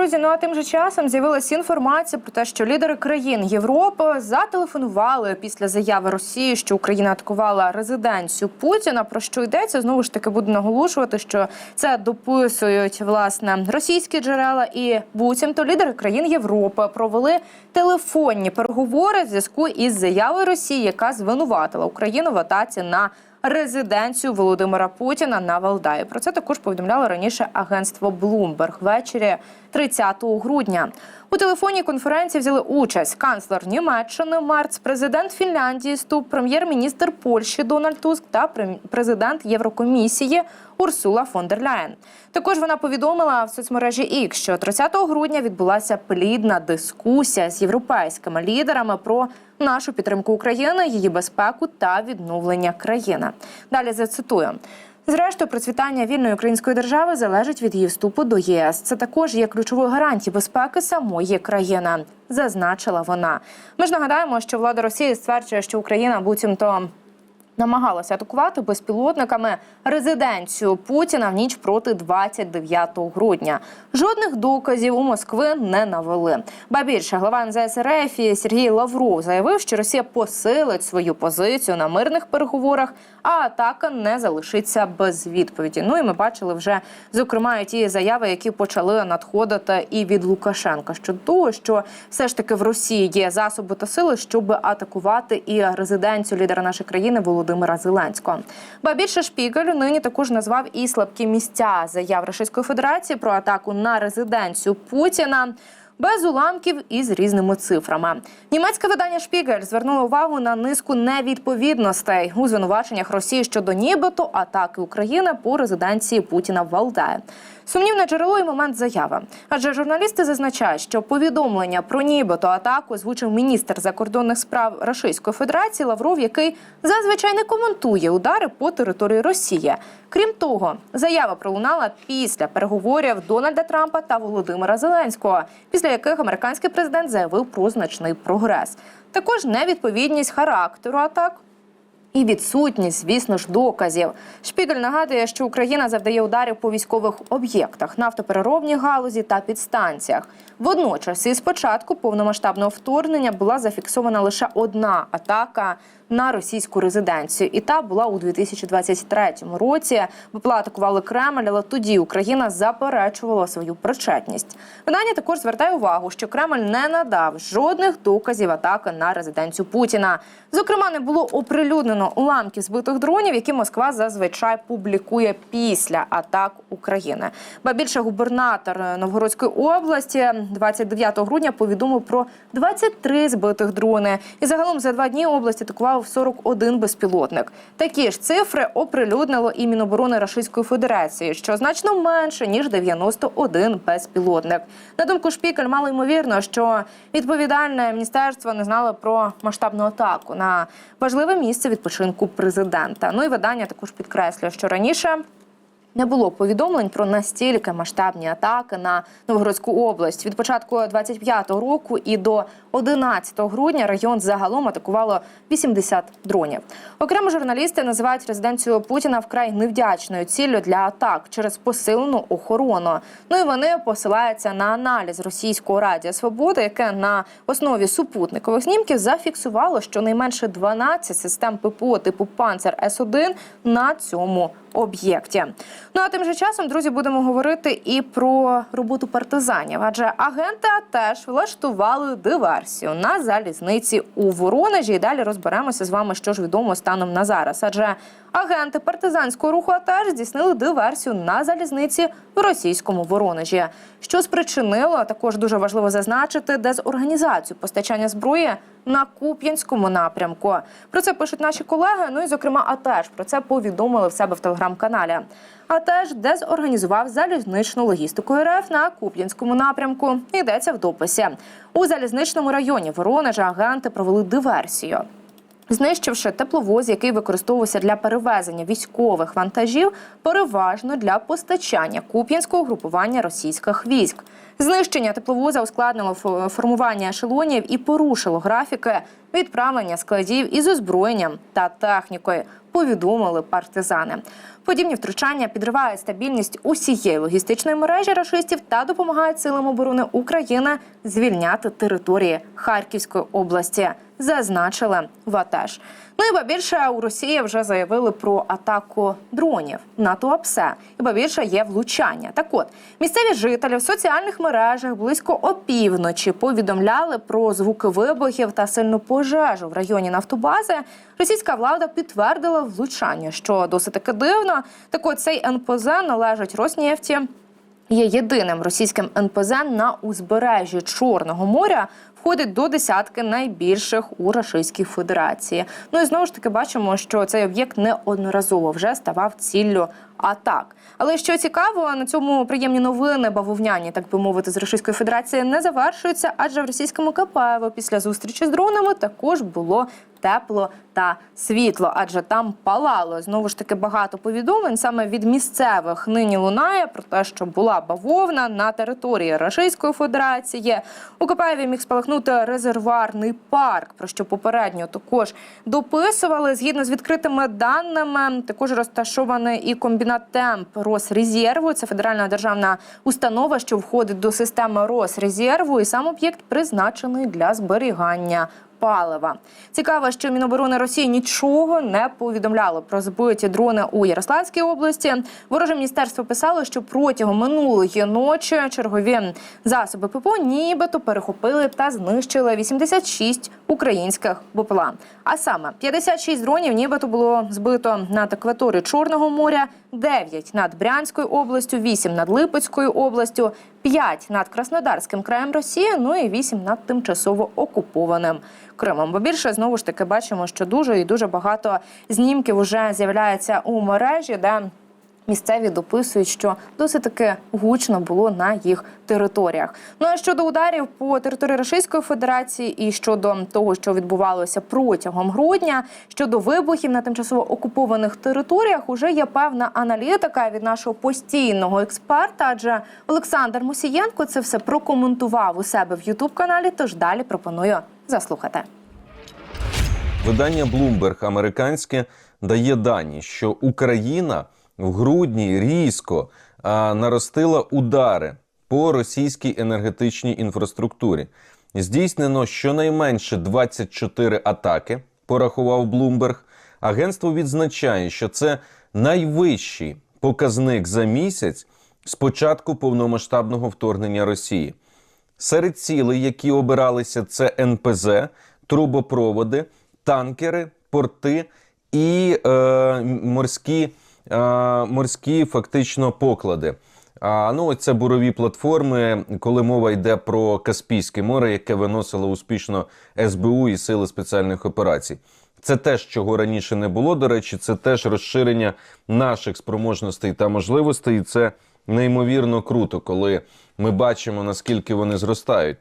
друзі. Ну а тим же часом з'явилася інформація про те, що лідери країн Європи зателефонували після заяви Росії, що Україна атакувала резиденцію Путіна. Про що йдеться? Знову ж таки буду наголошувати, що це дописують власне російські джерела і буцімто лідери країн Європи провели телефонні переговори в зв'язку із заявою Росії, яка звинуватила Україну в атаці на резиденцію Володимира Путіна на Валдаї. Про це також повідомляло раніше агентство Bloomberg ввечері 30 грудня. У телефонній конференції взяли участь канцлер Німеччини Марц, президент Фінляндії Ступ, прем'єр-міністр Польщі Дональд Туск та президент Єврокомісії Урсула фон дер Ляєн. Також вона повідомила в соцмережі X, що 30 грудня відбулася плідна дискусія з європейськими лідерами про нашу підтримку України, її безпеку та відновлення країни. Далі зацитую. Зрештою, процвітання вільної української держави залежить від її вступу до ЄС. Це також є ключовою гарантією безпеки самої країни, зазначила вона. Ми ж нагадаємо, що влада Росії стверджує, що Україна буцімто намагалася атакувати безпілотниками резиденцію Путіна в ніч проти 29 грудня. Жодних доказів у Москви не навели. Ба більше глава МЗС РФ Сергій Лавров заявив, що Росія посилить свою позицію на мирних переговорах, а атака не залишиться без відповіді. Ну і ми бачили вже зокрема і ті заяви, які почали надходити і від Лукашенка щодо того, що все ж таки в Росії є засоби та сили, щоб атакувати і резиденцію лідера нашої країни Володимира Зеленського. Ба більше Шпігель нині також назвав і слабкі місця заяв Російської Федерації про атаку на резиденцію Путіна. Без уламків і з різними цифрами. Німецьке видання Шпігель звернуло увагу на низку невідповідностей у звинуваченнях Росії щодо нібито атаки України по резиденції Путіна в Валдаї. Сумнівне джерело і момент заяви. Адже журналісти зазначають, що повідомлення про нібито атаку озвучив міністр закордонних справ Російської Федерації Лавров, який зазвичай не коментує удари по території Росії. Крім того, заява пролунала після переговорів Дональда Трампа та Володимира Зеленського, після яких американський президент заявив про значний прогрес. Також невідповідність характеру атак і відсутність, звісно ж, доказів. Шпігель нагадує, що Україна завдає ударів по військових об'єктах, нафтопереробній галузі та підстанціях. Водночас, із початку повномасштабного вторгнення була зафіксована лише одна атака на російську резиденцію, і та була у 2023 році. БПЛА атакували Кремль, але тоді Україна заперечувала свою причетність. Видання також звертає увагу, що Кремль не надав жодних доказів атаки на резиденцію Путіна. Зокрема, не було оприлюднено уламків збитих дронів, які Москва зазвичай публікує після атак України. Ба більше губернатор Новгородської області 29 грудня повідомив про 23 збитих дрони. І загалом за два дні область атакував 41 безпілотник. Такі ж цифри оприлюднило і Міноборони Російської Федерації, що значно менше ніж 91 безпілотник. На думку Шпікель, мало ймовірно, що відповідальне міністерство не знало про масштабну атаку на важливе місце відпочинку президента. Ну і видання також підкреслює, що раніше. Не було повідомлень про настільки масштабні атаки на Новгородську область. Від початку 25-го року і до 11 грудня район загалом атакувало 80 дронів. Окремо журналісти називають резиденцію Путіна вкрай невдячною ціллю для атак через посилену охорону. Ну і вони посилаються на аналіз російського радіо Свободи, яке на основі супутникових знімків зафіксувало щонайменше 12 систем ППО типу Панцер С-1 на цьому об'єкті. Ну а тим же часом, друзі, будемо говорити і про роботу партизанів, адже агенти теж влаштували диверсію на залізниці у Воронежі. І далі розберемося з вами, що ж відомо станом на зараз. Адже агенти партизанського руху теж здійснили диверсію на залізниці в російському Воронежі, що спричинило також дуже важливо зазначити дезорганізацію постачання зброї на Куп'янському напрямку. Про це пишуть наші колеги. Ну і зокрема, АТЕШ про це повідомили в себе в телеграм-каналі. Теж дезорганізував залізничну логістику РФ на Куп'янському напрямку. Йдеться в дописі у залізничному районі Воронежа. Агенти провели диверсію. Знищивши тепловоз, який використовувався для перевезення військових вантажів, переважно для постачання куп'янського групування російських військ. Знищення тепловоза ускладнило формування ешелонів і порушило графіки відправлення складів із озброєнням та технікою. повідомили партизани. Подібні втручання підривають стабільність усієї логістичної мережі рашистів та допомагають силам оборони України звільняти території Харківської області. Зазначили в АТЕШ. Ну і ба більше у Росії вже заявили про атаку дронів на Туапсе. І ба більше є влучання. Так от місцеві жителі в соціальних мережах близько опівночі повідомляли про звуки вибухів та сильну пожежу в районі нафтобази. Російська влада підтвердила влучання, що досить таки дивно. Так от цей НПЗ належить Роснефті є єдиним російським НПЗ на узбережжі Чорного моря. Входить до десятки найбільших у Російській Федерації. Ну і знову ж таки бачимо, що цей об'єкт неодноразово вже ставав ціллю атак. Але що цікаво, на цьому приємні новини бавовняні, так би мовити, з Російської Федерації не завершуються, адже в російському КПВ після зустрічі з дронами також було тепло та світло, адже там палало знову ж таки багато повідомлень саме від місцевих нині лунає про те, що була бавовна на території Російської Федерації. У Копаєві міг спалахнути резервуарний парк, про що попередньо також дописували. Згідно з відкритими даними, також розташований і комбінат темп Росрезерву. Це федеральна державна установа, що входить до системи Росрезерву, і сам об'єкт призначений для зберігання палива. Цікаво, що Міноборони Росії нічого не повідомляло про збиті дрони у Ярославській області. Вороже міністерство писало, що протягом минулої ночі чергові засоби ППО нібито перехопили та знищили 86 українських БПЛА. А саме 56 дронів, нібито було збито над акваторією Чорного моря, 9 над Брянською областю, 8 над Липецькою областю, 5 над Краснодарським краєм Росії, ну і 8 над тимчасово окупованим Кримом. Бо більше знову ж таки бачимо, що дуже і дуже багато знімків вже з'являється у мережі, де Місцеві дописують, що досить таки гучно було на їх територіях. Ну а щодо ударів по території Російської Федерації і щодо того, що відбувалося протягом грудня, щодо вибухів на тимчасово окупованих територіях, уже є певна аналітика від нашого постійного експерта. Адже Олександр Мусієнко це все прокоментував у себе в Ютуб каналі. Тож далі пропоную заслухати. Видання Bloomberg американське дає дані, що Україна в грудні різко наростила удари по російській енергетичній інфраструктурі. Здійснено щонайменше 24 атаки, порахував Bloomberg. Агентство відзначає, що це найвищий показник за місяць з початку повномасштабного вторгнення Росії. Серед цілей, які обиралися, це НПЗ, трубопроводи, танкери, порти і е, морські, морські фактично поклади. А ну, це бурові платформи, коли мова йде про Каспійське море, яке виносило успішно СБУ і сили спеціальних операцій. Це теж, чого раніше не було. До речі, це теж розширення наших спроможностей та можливостей. І це неймовірно круто, коли ми бачимо наскільки вони зростають.